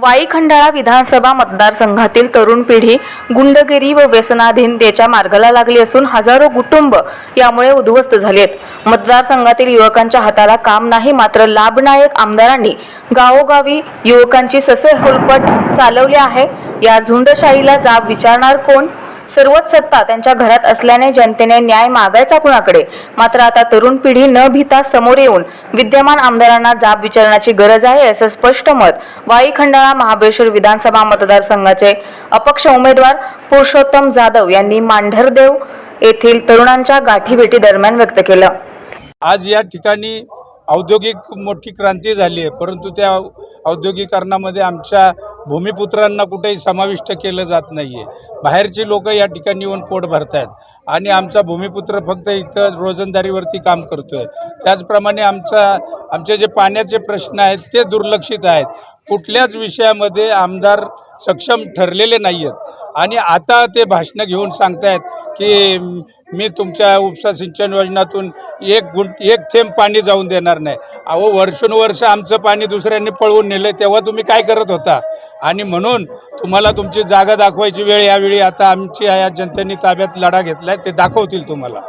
वाई खंडाळा विधानसभा मतदारसंघातील तरुण पिढी गुंडगिरी व व्यसनाधीनतेच्या मार्गाला लागली असून हजारो कुटुंब यामुळे उद्ध्वस्त झालेत. मतदारसंघातील युवकांच्या हाताला काम नाही मात्र लाभनायक आमदारांनी गावोगावी युवकांची ससे होलपट चालवली आहे. या झुंडशाहीला जाब विचारणार कोण? सर्वच सत्ता त्यांच्या घरात असल्याने जनतेने न्याय मागायचा कुणाकडे? मात्र आता तरुण पिढी न भीता समोर येऊन विद्यमान आमदारांना जाब विचारण्याची गरज आहे असं स्पष्ट मत वाई खंडाळा महाबळेश्वर विधानसभा मतदारसंघाचे अपक्ष उमेदवार पुरुषोत्तम जाधव यांनी मांढरदेव येथील तरुणांच्या गाठीभेटी दरम्यान व्यक्त केलं. आज या ठिकाणी औद्योगिक मोठी क्रांती झाली आहे. परंतु त्या औद्योगिकरणामध्ये आमच्या भूमिपुत्रांना कुठेही समाविष्ट केलं जात नाही आहे बाहेरची लोक या ठिकाणी येऊन पोट भरत आहेत आणि आमचा भूमिपुत्र फक्त इथं रोजंदारीवरती काम करतो आहे त्याचप्रमाणे आमचा आमचे जे पाण्याचे प्रश्न आहेत ते दुर्लक्षित आहेत. कुठल्याच विषयामध्ये आमदार सक्षम ठरलेले नाही आहेत आणि आता ते भाषणं घेऊन सांगतायत की मी तुमच्या उपसा सिंचन योजनातून एक गुंट एक थेंब पाणी जाऊन देणार नाही. अहो वर्षानुवर्ष आमचं पाणी दुसऱ्यांनी पळवून नेलं तेव्हा तुम्ही काय करत होता? आणि म्हणून तुम्हाला तुमची जागा दाखवायची वेळ यावेळी आता आमची या जनतेने ताब्यात लढा घेतला आहे ते दाखवतील तुम्हाला.